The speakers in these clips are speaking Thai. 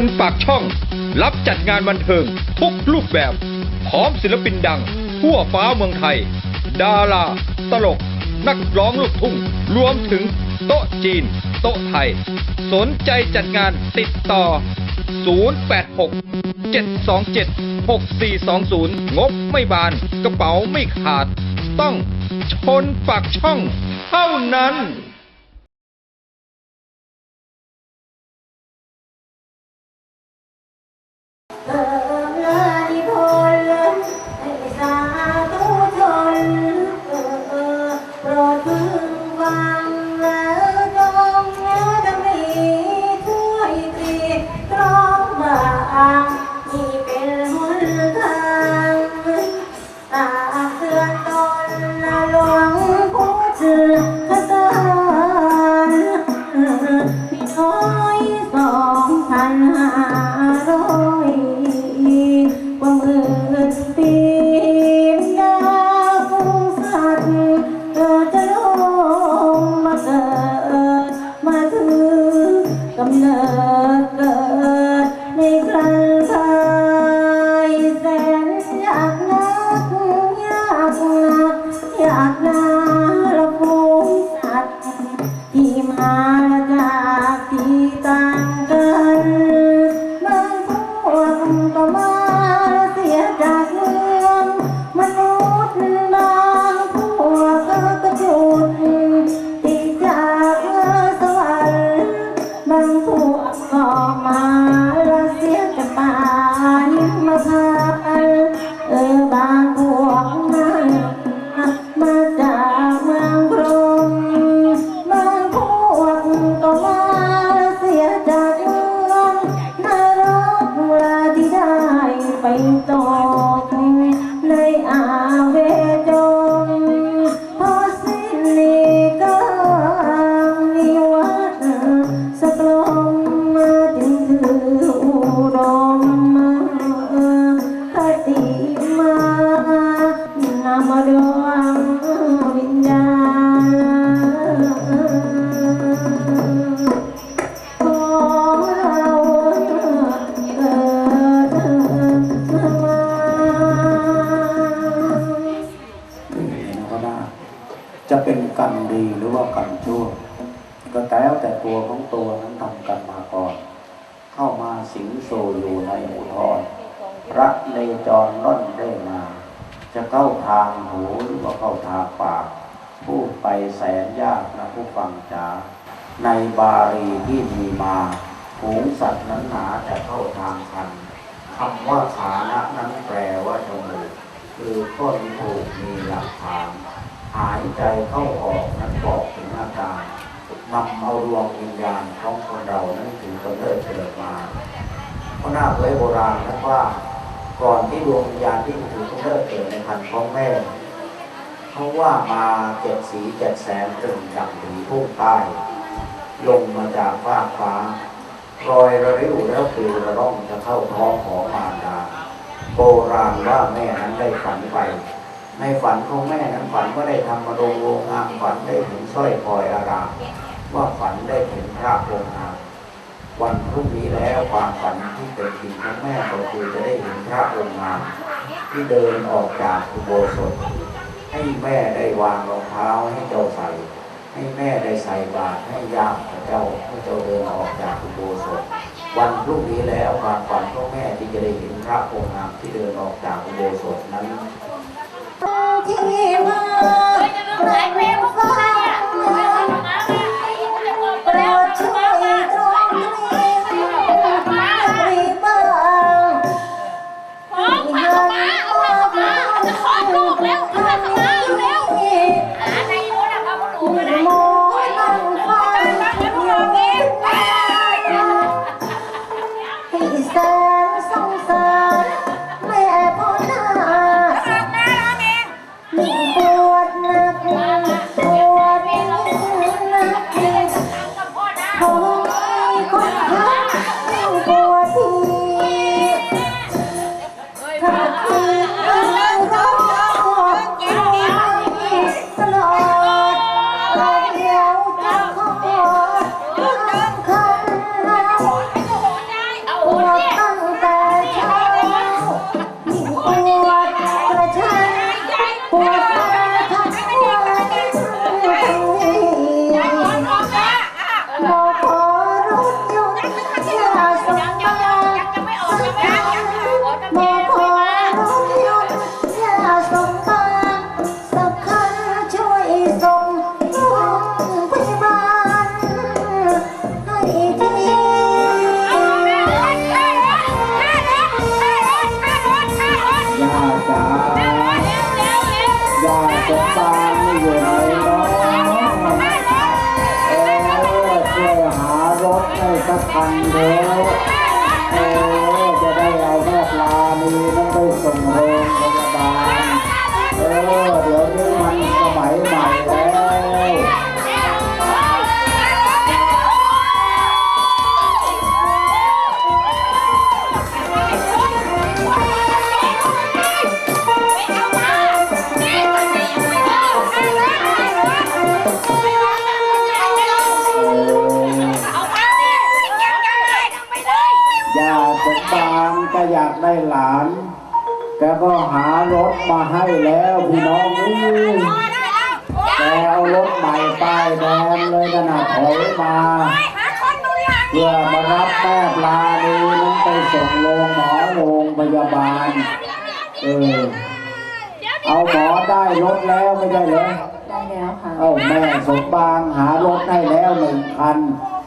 นปากช่อง รับจัดงานบันเทิงทุกรูปแบบ พร้อมศิลปินดัง ทั่วฟ้าเมืองไทย ดารา ตลก นักร้องลูกทุ่ง รวมถึงโต๊ะจีน โต๊ะไทย สนใจจัดงานติดต่อ 086 727 6420 งบไม่บาน กระเป๋าไม่ขาด ต้องชนปากช่องเท่านั้น อยากนา พระในจรร่อนได้มา จะเข้าทางหูหรือว่าเข้าทางปาก พูดไปแสนยากนะผู้ฟังจ๋าในบาลีที่มีมาฝูงสัตว์นั้นหนาจะเข้าทางคันคำว่าขานะนั้นแปลว่าจมูกคือก้นถูกมีหลักฐาน หายใจเข้าออกนั้นบอกถึงอาการนำเอาดวงวิญญาณของคนเรานั้นถึงกำเนิดเกิดมาเพราะหน้าเคยโบราณนะว่า ก่อนที่ดวงวิญญาณที่ถึงกำเนิดเกิดในคันของแม่เขาว่ามาเจ็ดสีเจ็ดแสนตึงดังผีพุ่งใต้ลงมาจากฟ้าฟ้ารอยระริวแล้วปลิวระร่องจะเข้าท้องของมารดาโบราณว่าแม่นั้นได้ฝันไป ในฝันของแม่นั้นฝันว่าได้ทำมาโรงโรงงานฝันได้เห็นสร้อยพลอยอารามว่าฝันได้เห็นพระองค์าม วันพรุ่งนี้แล้วความฝันที่เป็นจริงของแม่ก็คือจะได้เห็นพระองค์งามที่เดินออกจากอุโบสถ ให้แม่ได้วางรองเท้าให้เจ้าใส่ให้แม่ได้ใส่บาตรให้ยามพระเจ้าให้เจ้าเดินออกจากอุโบสถ วันพรุ่งนี้แล้วความฝันของแม่ที่จะได้เห็นพระองค์งามที่เดินออกจากอุโบสถนั้นที่มาในฟ้า จะตามไมยู่ไหนเนาเออช่หารถให้สักคันเถอเออจะได้เอาแม่ปลานีต้องไปส่งโรงพยาบาลเออ ก็อยากได้หลาน แกก็หารถมาให้แล้วพี่น้องนี่แกเอารถใหม่ป้ายแดงเลยนะนะถอยมาเพื่อมารับแม่ปลานีนั้นไปส่งโรงหมอโรงพยาบาล เออ เอาหมอได้รถแล้วไม่ได้เหรอได้แล้วค่ะ เอาแม่สมบางหารถให้แล้วหนึ่งคัน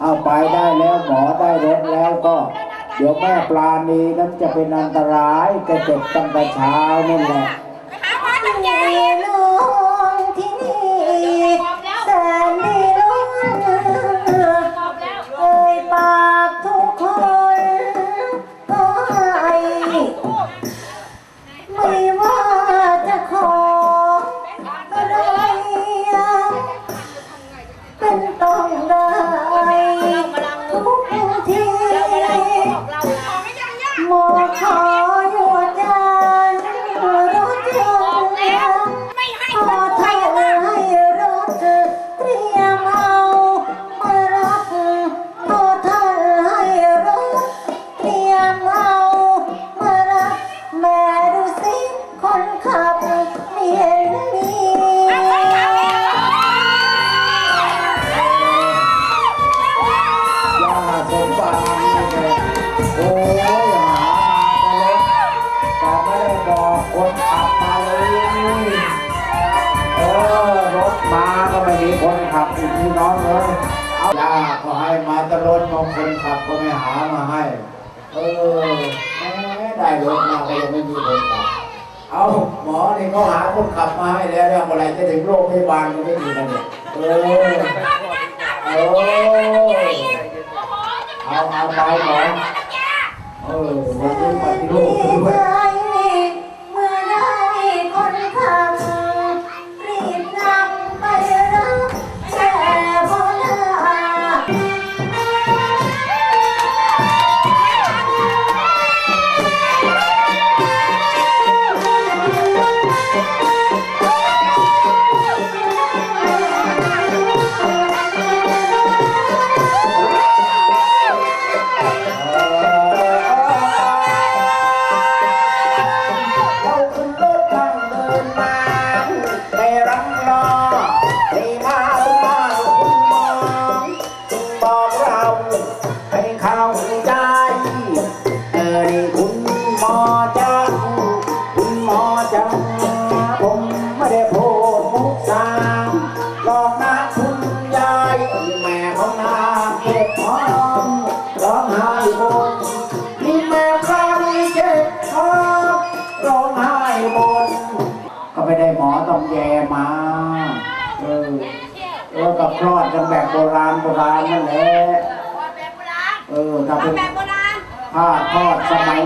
เอาไปได้แล้วหมอได้รถแล้วก็ เดี๋ยวแม่ปลานีนั้นจะเป็นอันตรายกระเจ็บตั้งแต่เช้านั่นแหละ ตรถมองคนขับก็ไม่หามาให้ เออแหมได้รถมาก็ยังไม่มีคนขับ เอาหมอนี่เขาหาคนขับมาให้แล้วเรื่อไรจะถึงโรงพยาบาลก็ไม่มีนะเนี่ยเออเออเอาเอาไปหมอเออวันนี้ปฏิรูปด้วย กับคลอดกันแบบโบราณโบราณนั่นแหละเออถ้าเป็นผ้าทอดสมัย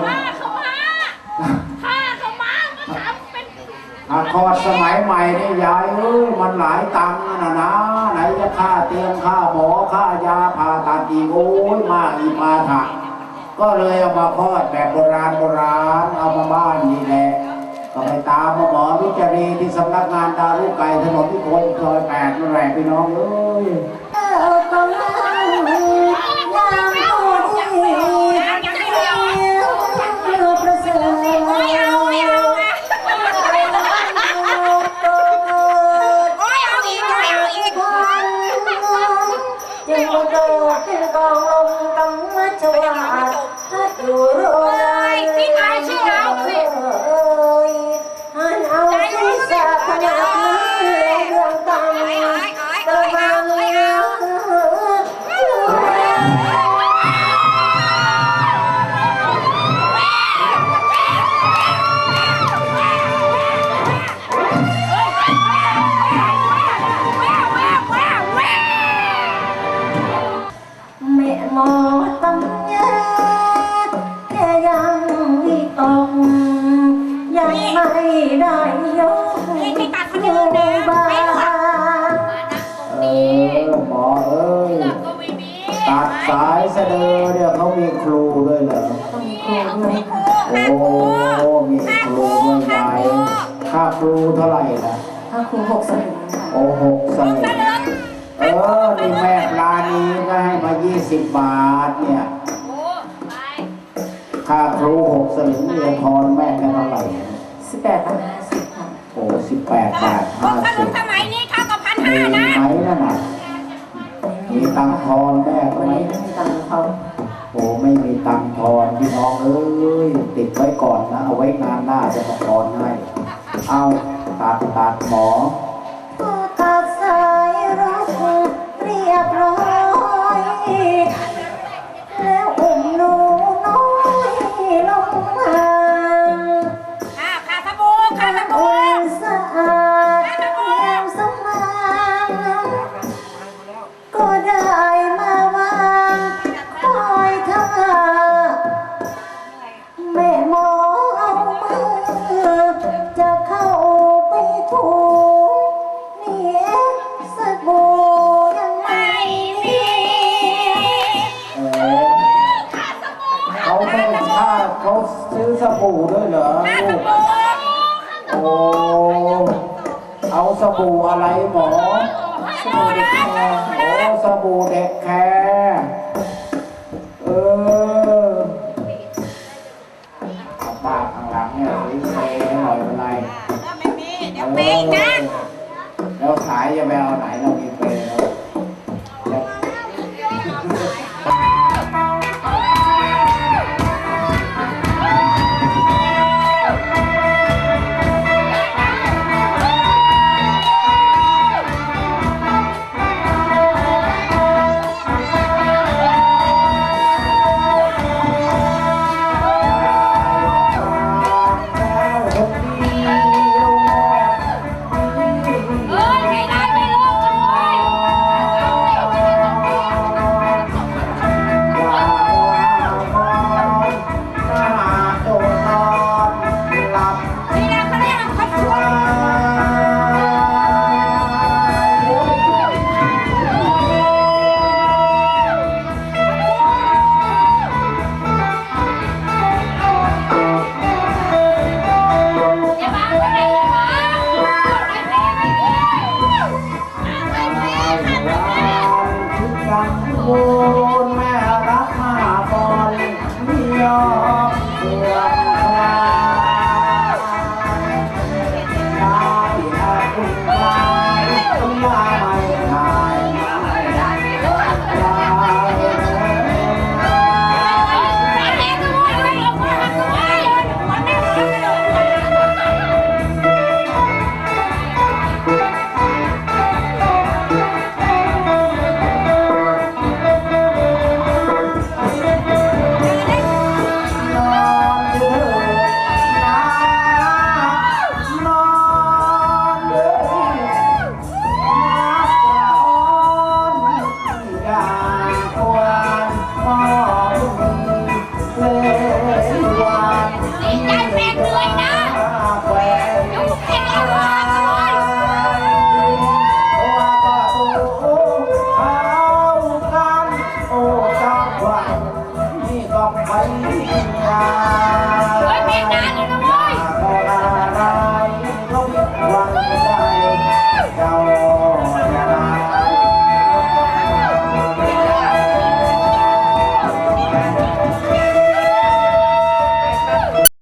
ผ้าทอดสมัยใหม่นี่ยายเอ้ยมันหลายตังค์นะนะไหนจะค่าเตียงค่าหมอค่ายาผ่าตัดอีกโอ้ยมากอีมาถักก็เลยเอามาทอดแบบโบราณโบราณเอามาบ้านนี่แหละ ก็ไปตามหมอวิจารีที่สำนักงานดารุไก่ถนนที่โคนซอยแปดนั่นแหละพี่น้องเอ้ย เออก็นั่งยามผู้ดีเยังไม่ได้ยกนี่ที่ตัดคนอื่นนะบ้าไม่หรอกนมานั่งตรงเอนี้อหมอเอ้ยเลือกก็ไม่มีตัดสายเสดอเนี่ยเขามีครูด้วยเหรอต้องมีคนี่รูเอาด้วยให้ครูโอ้ค่าครูมีครูด้วยยายค่าครูเท่าไหร่นะถ้าครูหกสลึงค่ะโอ้หกสครูลึเสงลิมเออนี่แม่ปลานีก็ให้มา20บาทเนี่ยโอ้ไปค่าครูหกสลึงเรียนทอนแม่แค่เท่าไหร่ สิบแปดบาทห้าสิบค่ะโอ้สิบแปดบาทครูห้าสลิสิมบสมัยนี้เท่ากับพันมีห้าไหมนะนั่นน่ะมีตังค์ทอนแม่ก็วันไหมนี้ไม่มีตังค์เขาโอ้ไม่มีตังค์ทอนพี่น้องเอ้ยติดไว้ก่อนนะ เอาไว้งานหน้าจะมาทอนให้ เอาตัดตัดหมอ ซื้อสบู่ด้วยเหรอค่าสลูกบู่โอ้เอาสบู่อะไรหมอสบู่นะสบู่โอ้นะสบู่เด็กแคร์เออเอาปากข้างหลังเนี่ยซื้อเปย์ให้หน่อยเป็นไรแล้วไม่มีเดี๋ยวปีกนะแล้วขายจะไปเอาไหนเรามีเ